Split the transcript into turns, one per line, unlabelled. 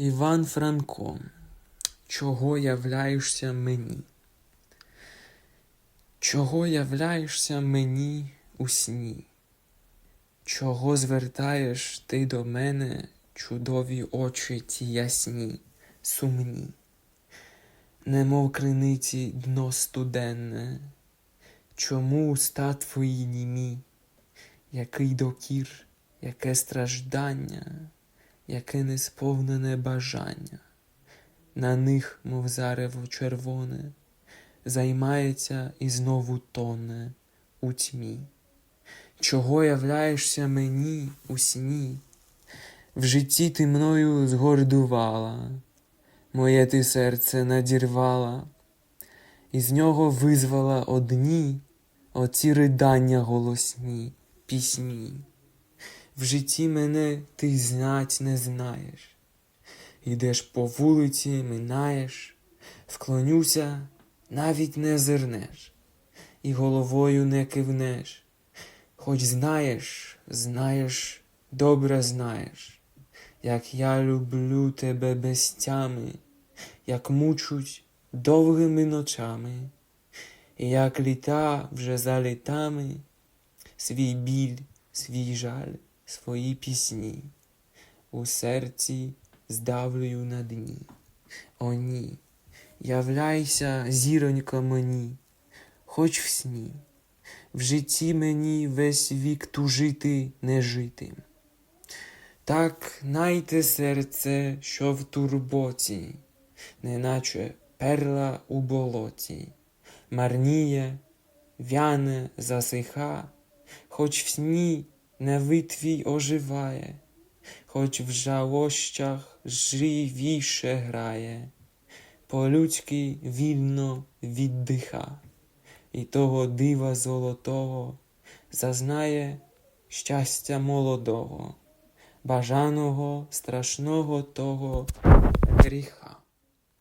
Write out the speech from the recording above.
Іван Франко, чого являєшся мені? Чого являєшся мені у сні? Чого звертаєш ти до мене чудові очі ті ясні, сумні, немов криниці дно студенне? Чому уста твої німі? Який докір, яке страждання? Яке несповнене бажання, на них, мов зарево червоне, займається і знову тоне у тьмі. Чого являєшся мені у сні? В житті ти мною згордувала, моє ти серце надірвала, і з нього визвала одні оці ридання голосні пісні. В житті мене ти знать не знаєш. Йдеш по вулиці, минаєш, вклонюся, навіть не зирнеш, і головою не кивнеш. Хоч знаєш, знаєш, добре знаєш, як я люблю тебе без тями, як мучуть довгими ночами, і як літа вже за літами, свій біль, свій жаль свої пісні, у серці здавлюю на дні. О, ні, являйся, зіронька мені, хоч в сні, в житті мені весь вік тужити не жити. Так найте серце, що в турботі, неначе перла у болоті, марніє, вяне, засиха, хоч в сні Неви твій оживає, хоч в жалощах живіше грає, по-людськи вільно віддиха, і того дива золотого зазнає щастя молодого, бажаного страшного того гріха.